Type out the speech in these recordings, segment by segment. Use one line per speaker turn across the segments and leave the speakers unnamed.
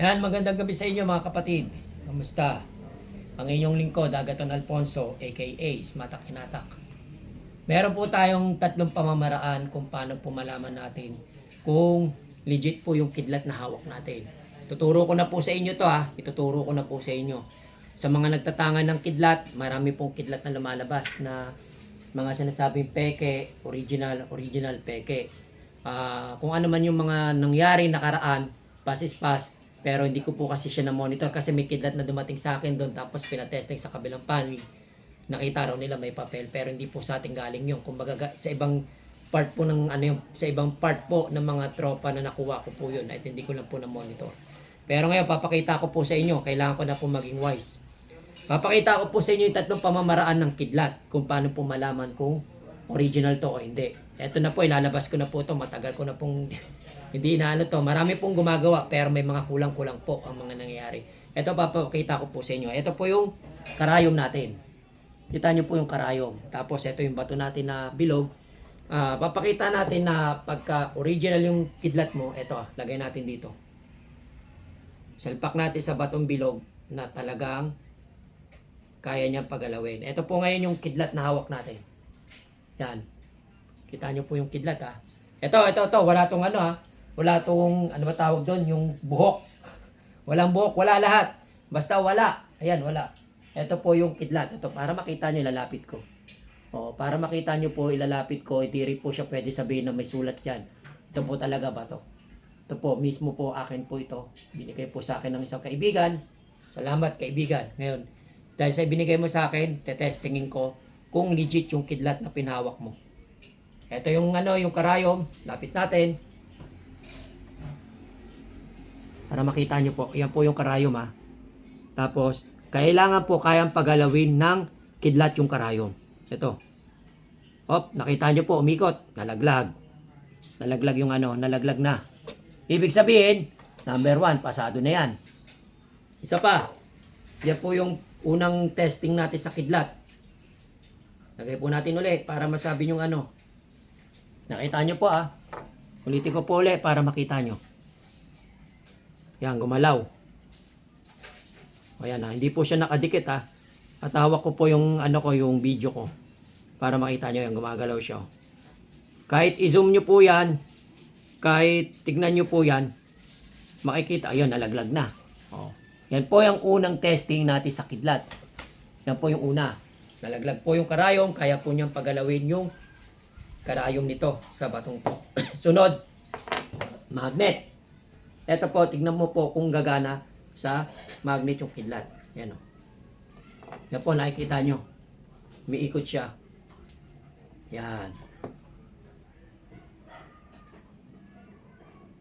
Ayan, magandang gabi sa inyo mga kapatid. Kamusta? Ang inyong lingkod, Agaton Alfonso, aka Smatak Inatak. Meron po tayong tatlong pamamaraan kung paano po malaman natin kung legit po yung kidlat na hawak natin. Tuturo ko na po sa inyo to ha. Ituturo ko na po sa inyo. Sa mga nagtatangan ng kidlat, marami pong kidlat na lumalabas na mga sinasabing peke, original, original peke. Ah, kung ano man yung mga nangyari nakaraan, pass is pass, pero hindi ko po kasi siya na-monitor kasi may kidlat na dumating sa akin doon tapos pinatesting sa kabilang panig. Nakita raw nila may papel pero hindi po sa ating galing yun. Kumbaga ga- sa ibang part po ng ano yung, sa ibang part po ng mga tropa na nakuha ko po yun at hindi ko lang po na-monitor. Pero ngayon papakita ko po sa inyo, kailangan ko na po maging wise. Papakita ko po sa inyo yung tatlong pamamaraan ng kidlat kung paano po malaman kung original to o hindi. Ito na po, ilalabas ko na po to. Matagal ko na pong hindi na ano to. Marami pong gumagawa pero may mga kulang-kulang po ang mga nangyayari. Ito papakita ko po sa inyo. Ito po yung karayom natin. Kita nyo po yung karayom. Tapos ito yung bato natin na bilog. Ah, papakita natin na pagka original yung kidlat mo, ito, ah, lagay natin dito. Salpak natin sa batong bilog na talagang kaya niyang pagalawin. Ito po ngayon yung kidlat na hawak natin. Yan. Kita niyo po yung kidlat ha. Ito, ito, ito. Wala tong ano ha. Wala tong, ano ba tawag doon? Yung buhok. Walang buhok, wala lahat. Basta wala. Ayan, wala. Ito po yung kidlat. Ito, para makita niyo, ilalapit ko. O, para makita niyo po, ilalapit ko. Hindi po siya pwede sabihin na may sulat yan. Ito po talaga ba to? Ito po, mismo po akin po ito. Binigay po sa akin ng isang kaibigan. Salamat kaibigan. Ngayon, dahil sa binigay mo sa akin, tetestingin ko kung legit yung kidlat na pinahawak mo. Ito yung ano, yung karayom. Lapit natin. Para makita nyo po. Yan po yung karayom ha. Tapos, kailangan po kayang pagalawin ng kidlat yung karayom. Ito. Hop, nakita nyo po, umikot. Nalaglag. Nalaglag yung ano, nalaglag na. Ibig sabihin, number one, pasado na yan. Isa pa, yan po yung unang testing natin sa kidlat. Lagay po natin ulit para masabi nyo ano. Nakita nyo po ah. Ulitin ko po ulit para makita nyo. Yan, gumalaw. O yan ah, hindi po siya nakadikit ah. At hawak ko po yung ano ko, yung video ko. Para makita nyo yan, gumagalaw siya. oh. Kahit i-zoom nyo po yan, kahit tignan nyo po yan, makikita, ayun, nalaglag na. Oh. Yan po yung unang testing natin sa kidlat. Yan po yung una. Nalaglag po yung karayom, kaya po niyang pagalawin yung karayom nito sa batong to. Sunod, magnet. Ito po, tignan mo po kung gagana sa magnet yung kidlat. Yan o. Yan po, nakikita nyo. Umiikot siya. Yan.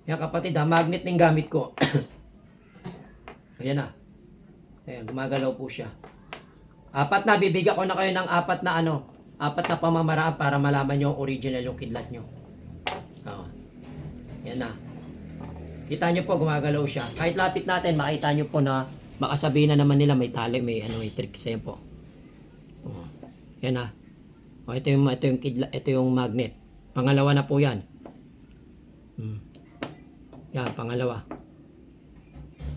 Yan kapatid ha, magnet ng gamit ko. Ayan na. Ayan, gumagalaw po siya. Apat na, bibigyan ko na kayo ng apat na ano, apat na pamamaraan para malaman nyo original yung kidlat nyo. Oo. Yan na. Kita nyo po, gumagalaw siya. Kahit lapit natin, makita nyo po na makasabihin na naman nila may tali, may ano, may tricks. Yan po. Oo. Yan na. O, ito yung, ito yung kidlat, ito yung magnet. Pangalawa na po yan. Hmm. Yan, pangalawa.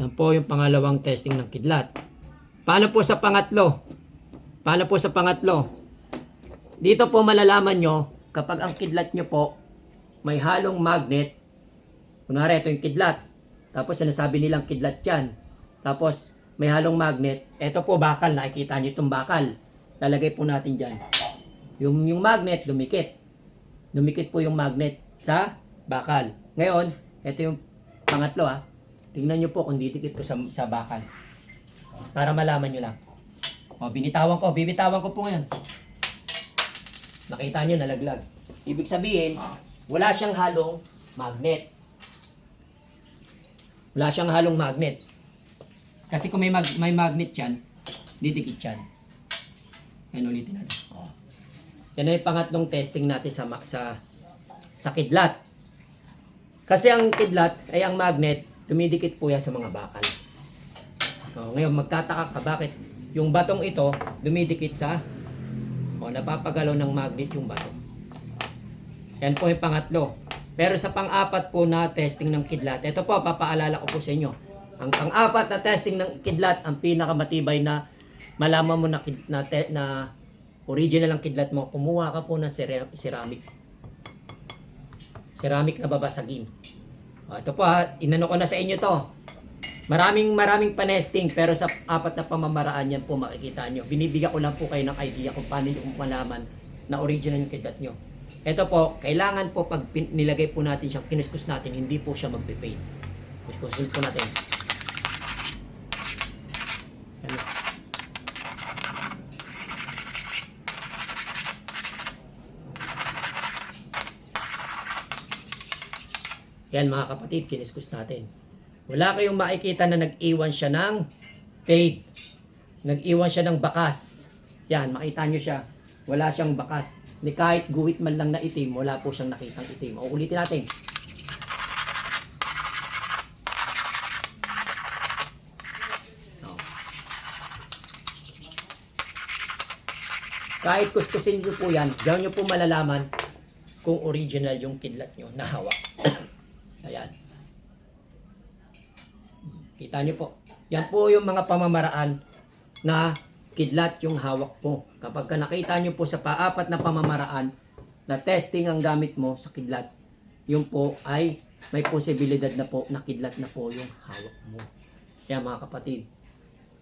Yan po yung pangalawang testing ng kidlat. Paano po sa pangatlo? Paano po sa pangatlo? Dito po malalaman nyo, kapag ang kidlat nyo po may halong magnet, kunwari ito yung kidlat, tapos sinasabi nilang kidlat yan, tapos may halong magnet, ito po bakal, nakikita nyo itong bakal. Lalagay po natin dyan. Yung, yung magnet, dumikit. Dumikit po yung magnet sa bakal. Ngayon, ito yung pangatlo ha. Tingnan nyo po kung didikit ko sa, sa bakal. Para malaman nyo lang. O, binitawan ko. Bibitawan ko po ngayon. Nakita nyo, nalaglag. Ibig sabihin, wala siyang halong magnet. Wala siyang halong magnet. Kasi kung may, mag, may magnet yan, didikit yan. Yan ulitin natin. O. Yan yung pangatlong testing natin sa, sa, sa kidlat. Kasi ang kidlat ay ang magnet, dumidikit po yan sa mga bakal. O, ngayon, magtataka ka bakit yung batong ito dumidikit sa o napapagalaw ng magnet yung bato. Yan po yung pangatlo. Pero sa pang-apat po na testing ng kidlat, ito po, papaalala ko po sa inyo. Ang pang-apat na testing ng kidlat, ang pinakamatibay na malaman mo na, na, na original ang kidlat mo, kumuha ka po ng cera- ceramic. Ceramic na babasagin. O, ito po ha, inano ko na sa inyo to. Maraming maraming panesting pero sa apat na pamamaraan yan po makikita nyo. Binibigyan ko lang po kayo ng idea kung paano nyo malaman na original yung kidlat nyo. Ito po, kailangan po pag nilagay po natin siya, kinuskus natin, hindi po siya magpe-fade. Kuskusin po natin. Ano? Yan mga kapatid, kiniskus natin. Wala kayong makikita na nag-iwan siya ng fade. Nag-iwan siya ng bakas. Yan, makita nyo siya. Wala siyang bakas. Ni kahit guhit man lang na itim, wala po siyang nakitang itim. O ulitin natin. Kahit kuskusin nyo po yan, diyan nyo po malalaman kung original yung kidlat nyo na hawak. Ayan. Kita nyo po. Yan po yung mga pamamaraan na kidlat yung hawak mo. Kapag ka nakita nyo po sa paapat na pamamaraan na testing ang gamit mo sa kidlat, yun po ay may posibilidad na po na kidlat na po yung hawak mo. Kaya mga kapatid,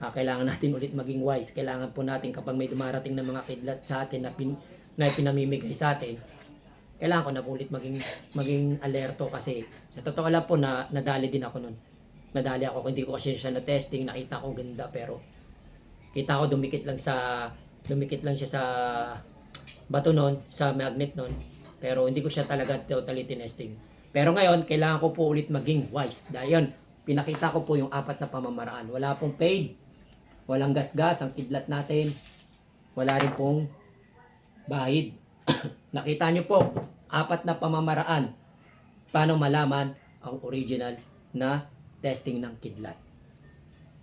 ah, kailangan natin ulit maging wise. Kailangan po natin kapag may dumarating na mga kidlat sa atin na, pin, na pinamimigay sa atin, kailangan ko na po ulit maging, maging alerto kasi sa totoo lang po na nadali din ako nun. Nadali ako, hindi ko kasi siya na testing, nakita ko ganda pero kita ko dumikit lang sa dumikit lang siya sa bato nun, sa magnet nun. Pero hindi ko siya talaga totally tinesting. Pero ngayon, kailangan ko po ulit maging wise. Dahil yun, pinakita ko po yung apat na pamamaraan. Wala pong paid, walang gasgas ang kidlat natin, wala rin pong bahid. Nakita nyo po, apat na pamamaraan paano malaman ang original na testing ng kidlat.